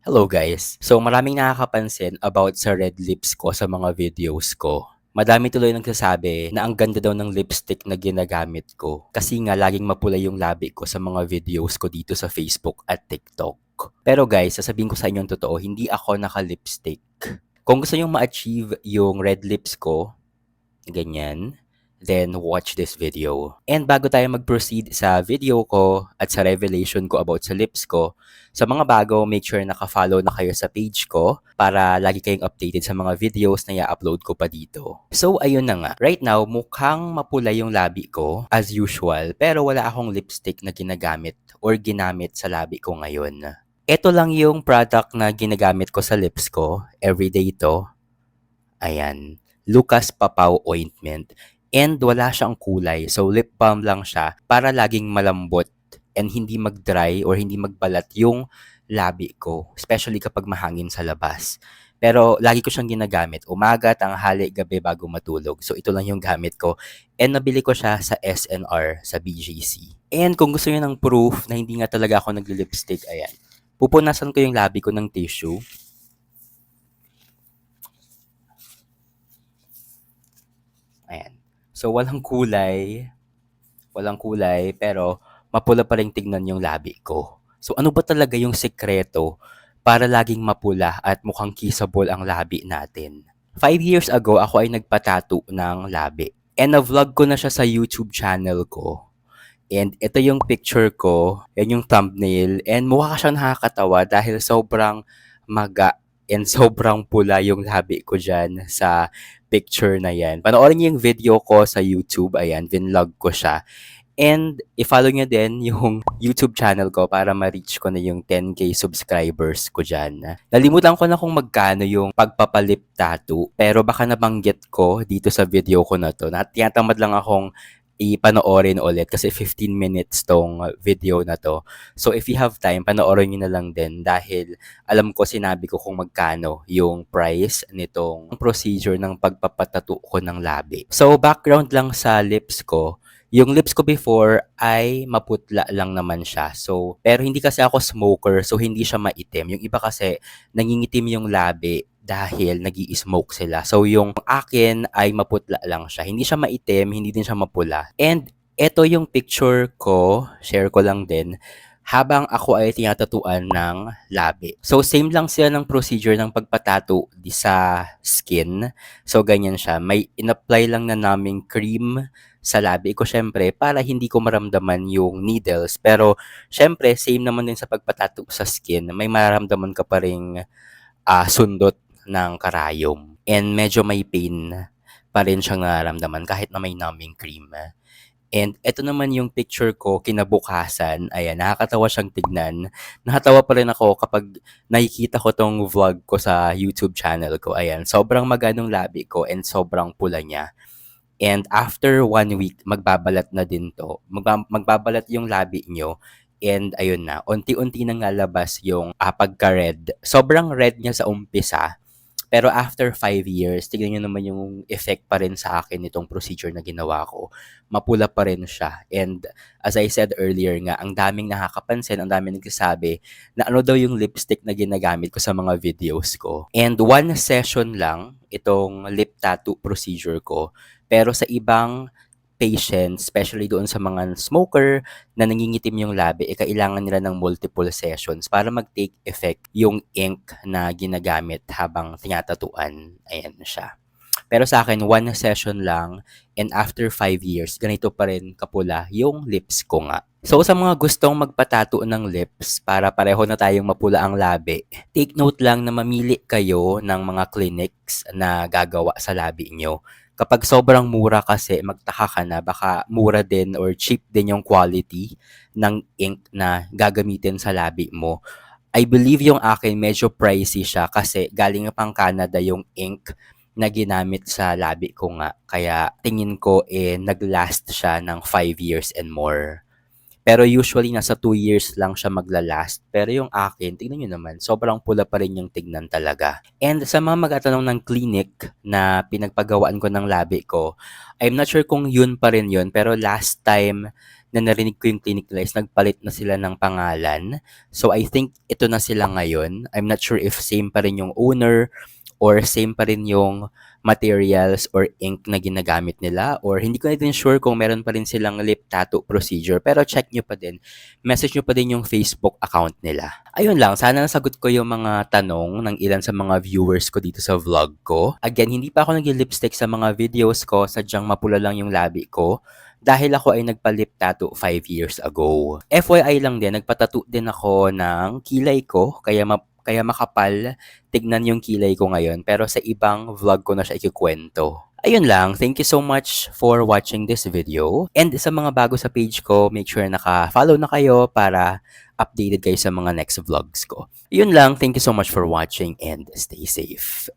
Hello guys. So maraming nakakapansin about sa red lips ko sa mga videos ko. Madami tuloy nagsasabi na ang ganda daw ng lipstick na ginagamit ko. Kasi nga laging mapula yung labi ko sa mga videos ko dito sa Facebook at TikTok. Pero guys, sasabihin ko sa inyo ang totoo, hindi ako naka-lipstick. Kung gusto nyo ma-achieve yung red lips ko, ganyan, then watch this video. And bago tayo mag-proceed sa video ko at sa revelation ko about sa lips ko, sa mga bago, make sure naka-follow na kayo sa page ko para lagi kayong updated sa mga videos na i-upload ko pa dito. So, ayun na nga. Right now, mukhang mapula yung labi ko as usual, pero wala akong lipstick na ginagamit or ginamit sa labi ko ngayon. Ito lang yung product na ginagamit ko sa lips ko. Everyday ito. Ayan. Lucas Papaw Ointment. And wala siyang kulay. So, lip balm lang siya para laging malambot and hindi mag-dry or hindi magbalat yung labi ko. Especially kapag mahangin sa labas. Pero lagi ko siyang ginagamit. Umaga, tanghali, gabi bago matulog. So, ito lang yung gamit ko. And nabili ko siya sa SNR, sa BGC. And kung gusto niyo ng proof na hindi nga talaga ako nagli-lipstick, ayan. Pupunasan ko yung labi ko ng tissue. Ayan. So, walang kulay. Walang kulay, pero mapula pa rin tignan yung labi ko. So, ano ba talaga yung sekreto para laging mapula at mukhang kissable ang labi natin? Five years ago, ako ay nagpatato ng labi. And na-vlog ko na siya sa YouTube channel ko. And ito yung picture ko, yan yung thumbnail, and mukha siyang nakakatawa dahil sobrang maga and sobrang pula yung labi ko dyan sa picture na yan. Panoorin niyo yung video ko sa YouTube, ayan, vinlog ko siya. And i-follow nyo din yung YouTube channel ko para ma-reach ko na yung 10k subscribers ko dyan. Nalimutan ko na kung magkano yung pagpapalip tattoo, pero baka nabanggit ko dito sa video ko na to. Na tinatamad lang akong ipanoorin ulit kasi 15 minutes tong video na to. So if you have time, panoorin nyo na lang din dahil alam ko sinabi ko kung magkano yung price nitong procedure ng pagpapatato ko ng labi. So background lang sa lips ko, yung lips ko before ay maputla lang naman siya. So, pero hindi kasi ako smoker, so hindi siya maitim. Yung iba kasi nangingitim yung labi dahil nag smoke sila. So, yung akin ay maputla lang siya. Hindi siya maitim, hindi din siya mapula. And ito yung picture ko, share ko lang din, habang ako ay tinatatuan ng labi. So, same lang sila ng procedure ng pagpatato di sa skin. So, ganyan siya. May in-apply lang na naming cream sa labi ko syempre para hindi ko maramdaman yung needles. Pero syempre, same naman din sa pagpatato sa skin. May mararamdaman ka pa rin uh, sundot ng karayom. And medyo may pain pa rin siyang nararamdaman kahit na may numbing cream. And ito naman yung picture ko kinabukasan. Ayan, nakakatawa siyang tignan. Nakatawa pa rin ako kapag nakikita ko tong vlog ko sa YouTube channel ko. Ayan, sobrang maganong labi ko and sobrang pula niya. And after one week, magbabalat na din to. Magba- magbabalat yung labi nyo. And ayun na, unti-unti nang lalabas yung uh, pagka-red. Sobrang red niya sa umpisa. Pero after 5 years, tignan nyo naman yung effect pa rin sa akin nitong procedure na ginawa ko. Mapula pa rin siya. And as I said earlier nga, ang daming nakakapansin, ang daming nagsasabi na ano daw yung lipstick na ginagamit ko sa mga videos ko. And one session lang itong lip tattoo procedure ko. Pero sa ibang patients, especially doon sa mga smoker na nangingitim yung labi, eh, kailangan nila ng multiple sessions para mag-take effect yung ink na ginagamit habang tinatatuan. Ayan siya. Pero sa akin, one session lang and after 5 years, ganito pa rin kapula yung lips ko nga. So sa mga gustong magpatato ng lips para pareho na tayong mapula ang labi, take note lang na mamili kayo ng mga clinics na gagawa sa labi nyo kapag sobrang mura kasi, magtaka ka na, baka mura din or cheap din yung quality ng ink na gagamitin sa labi mo. I believe yung akin medyo pricey siya kasi galing pang Canada yung ink na ginamit sa labi ko nga. Kaya tingin ko eh naglast siya ng 5 years and more. Pero usually nasa 2 years lang siya magla-last. Pero yung akin, tignan niyo naman, sobrang pula pa rin yung tignan talaga. And sa mga magtatanong ng clinic na pinagpagawaan ko ng labi ko, I'm not sure kung yun pa rin yun, pero last time na narinig ko yung clinic nila is nagpalit na sila ng pangalan. So I think ito na sila ngayon. I'm not sure if same pa rin yung owner or same pa rin yung materials or ink na ginagamit nila or hindi ko na din sure kung meron pa rin silang lip tattoo procedure. Pero check nyo pa din message nyo pa din yung Facebook account nila. Ayun lang sana nasagot ko yung mga tanong ng ilan sa mga viewers ko dito sa vlog ko. Again hindi pa ako nag-lipstick sa mga videos ko sadyang mapula lang yung labi ko dahil ako ay nagpa-lip tattoo 5 years ago. FYI lang din, nagpatattoo din ako ng kilay ko, kaya ma- kaya makapal tignan yung kilay ko ngayon pero sa ibang vlog ko na siya ikikwento. Ayun lang, thank you so much for watching this video. And sa mga bago sa page ko, make sure naka-follow na kayo para updated kayo sa mga next vlogs ko. Yun lang, thank you so much for watching and stay safe.